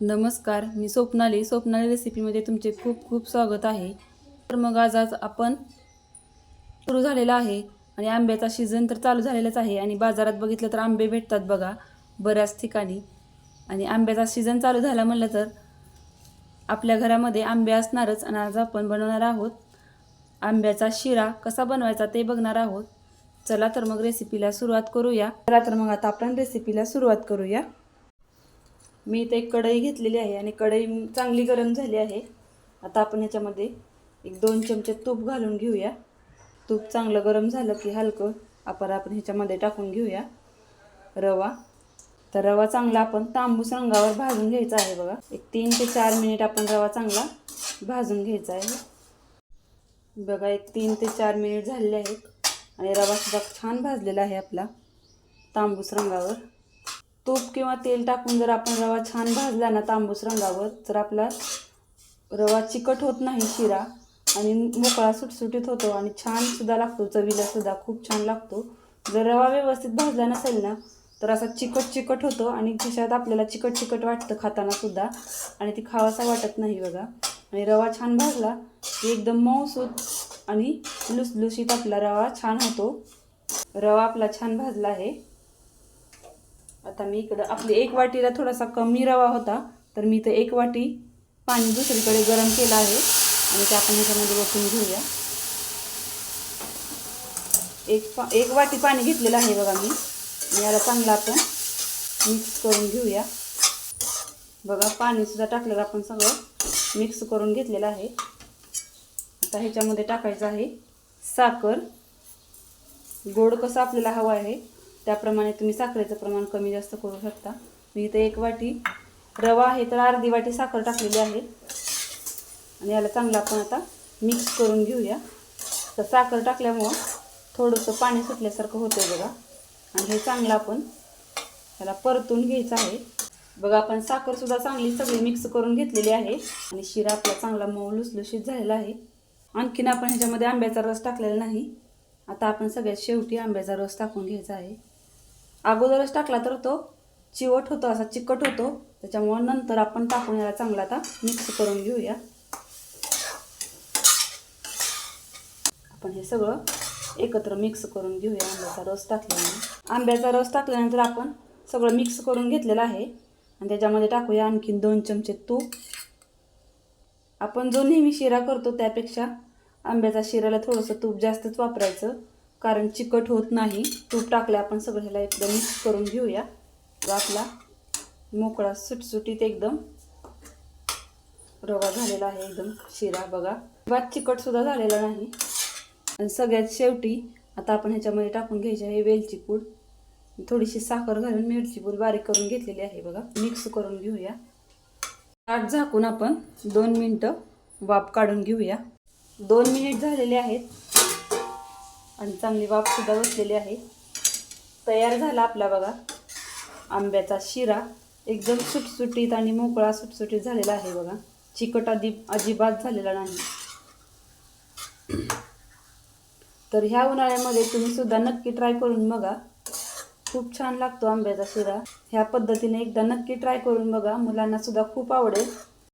नमस्कार मी स्वप्नाली. स्वप्नाली रेसिपीमध्ये तुमचे खूप खूप स्वागत आहे. तर मग आज आज आपण सुरू झालेला आहे आणि आंब्याचा सीझन तर चालू झालेलाच आहे आणि बाजारात बघितलं तर आंबे भेटतात बघा बऱ्याच ठिकाणी. आणि आंब्याचा सीझन चालू झाला म्हणलं तर आपल्या घरामध्ये आंबे असणारच आणि आज आपण बनवणार आहोत. आंब्याचा शिरा कसा बनवायचा ते बघणार आहोत. चला तर मग रेसिपीला सुरुवात करूया. चला तर मग आता आपण रेसिपीला सुरुवात करूया. मी इथे एक कढई घेतलेली आहे आणि कढई चांगली गरम झाली आहे. आता आपण ह्याच्यामध्ये एक दोन चमचे तूप घालून घेऊया. तूप चांगलं गरम झालं की हलकं आपण आपण ह्याच्यामध्ये टाकून घेऊया रवा. तर रवा चांगला आपण तांबूस रंगावर भाजून घ्यायचा आहे बघा. एक तीन ते चार मिनिट आपण रवा चांगला भाजून घ्यायचा आहे. बघा एक तीन ते चार मिनिट झालेले आहेत आणि रवासुद्धा छान भाजलेला आहे आपला तांबूस रंगावर. तूप किंवा तेल टाकून जर आपण रवा छान भाजला ना तांबूस रंगावर तर आपला रवा चिकट होत नाही शिरा आणि मोकळा सुटसुटीत होतो आणि छानसुद्धा लागतो. चवीलासुद्धा खूप छान लागतो. जर रवा व्यवस्थित भाजला नसेल ना तर असा चिकट चिकट होतो आणि खिशात आपल्याला चिकट चिकट वाटतं खाताना सुद्धा आणि ती खावासा वाटत नाही बघा. आणि रवा छान भाजला की एकदम मऊसूत आणि लुसलुशीत आपला रवा छान होतो. रवा आपला छान भाजला आहे. आता मी इकडं आपली एक वाटीला थोडासा कमी रवा होता तर मी इथं एक वाटी पाणी दुसरीकडे गरम केलं आहे आणि ते आपण ह्याच्यामध्ये ओतून घेऊया. एक पा एक वाटी पाणी घेतलेलं आहे बघा मी. याला चांगलं आपण मिक्स करून घेऊया. बघा पाणीसुद्धा टाकलेलं आपण सगळं मिक्स करून घेतलेलं आहे. आता ह्याच्यामध्ये टाकायचं आहे साखर. गोड कसं आपल्याला हवं आहे त्याप्रमाणे तुम्ही साखरेचं प्रमाण कमी जास्त करू शकता. मी इथं एक वाटी रवा आहे तर अर्धी वाटी साखर टाकलेली आहे. आणि याला चांगलं आपण आता मिक्स करून घेऊया. तर साखर टाकल्यामुळं थोडंसं पाणी सुटल्यासारखं होतं बघा. आणि हे चांगलं आपण त्याला परतून घ्यायचं आहे. बघा आपण साखरसुद्धा चांगली सगळी मिक्स करून घेतलेली आहे. आणि शिरा आपला चांगला मऊ लुसलुशीत झालेला आहे. आणखीन आपण ह्याच्यामध्ये आंब्याचा रस टाकलेला नाही. आता आपण सगळ्यात शेवटी आंब्याचा रस टाकून घ्यायचा आहे. अगोदरच टाकला तर तो चिवट होतो असा चिकट होतो. त्याच्यामुळं नंतर आपण टाकून याला चांगला आता मिक्स करून घेऊया. आपण हे सगळं एकत्र मिक्स करून घेऊया आंब्याचा रस टाकल्यानंतर आंब्याचा रस टाकल्यानंतर आपण सगळं मिक्स करून घेतलेलं आहे. आणि त्याच्यामध्ये टाकूया आणखीन दोन चमचे तूप. आपण जो नेहमी शिरा करतो त्यापेक्षा आंब्याचा शिराला थोडंसं तूप जास्तच वापरायचं. कारण चिकट होत नाही. तूप टाकले आपण सगळं ह्याला एकदम मिक्स करून घेऊया. व आपला मोकळा सुटसुटीत एकदम रवा झालेला आहे. एकदम शिरा बघा. वाद चिकटसुद्धा झालेला नाही. आणि सगळ्यात शेवटी आता आपण ह्याच्यामध्ये टाकून घ्यायची आहे वेलची पूड. थोडीशी साखर घालून मिरची पूड बारीक करून घेतलेली आहे बघा. मिक्स करून घेऊया. ताट झाकून आपण दोन मिनटं वाफ काढून घेऊया. दोन मिनिट झालेले आहेत. आणि चांगली वाफसुद्धा बसलेली आहे. तयार झाला आपला बघा. आंब्याचा शिरा एकदम सुटसुटीत आणि मोकळा सुटसुटीत झालेला आहे बघा. चिकट आधी अजिबात झालेला नाही. तर ह्या उन्हाळ्यामध्ये तुम्ही सुद्धा नक्की ट्राय करून बघा. खूप छान लागतो आंब्याचा शिरा. ह्या पद्धतीने एकदा नक्की ट्राय करून बघा. मुलांना सुद्धा खूप आवडेल.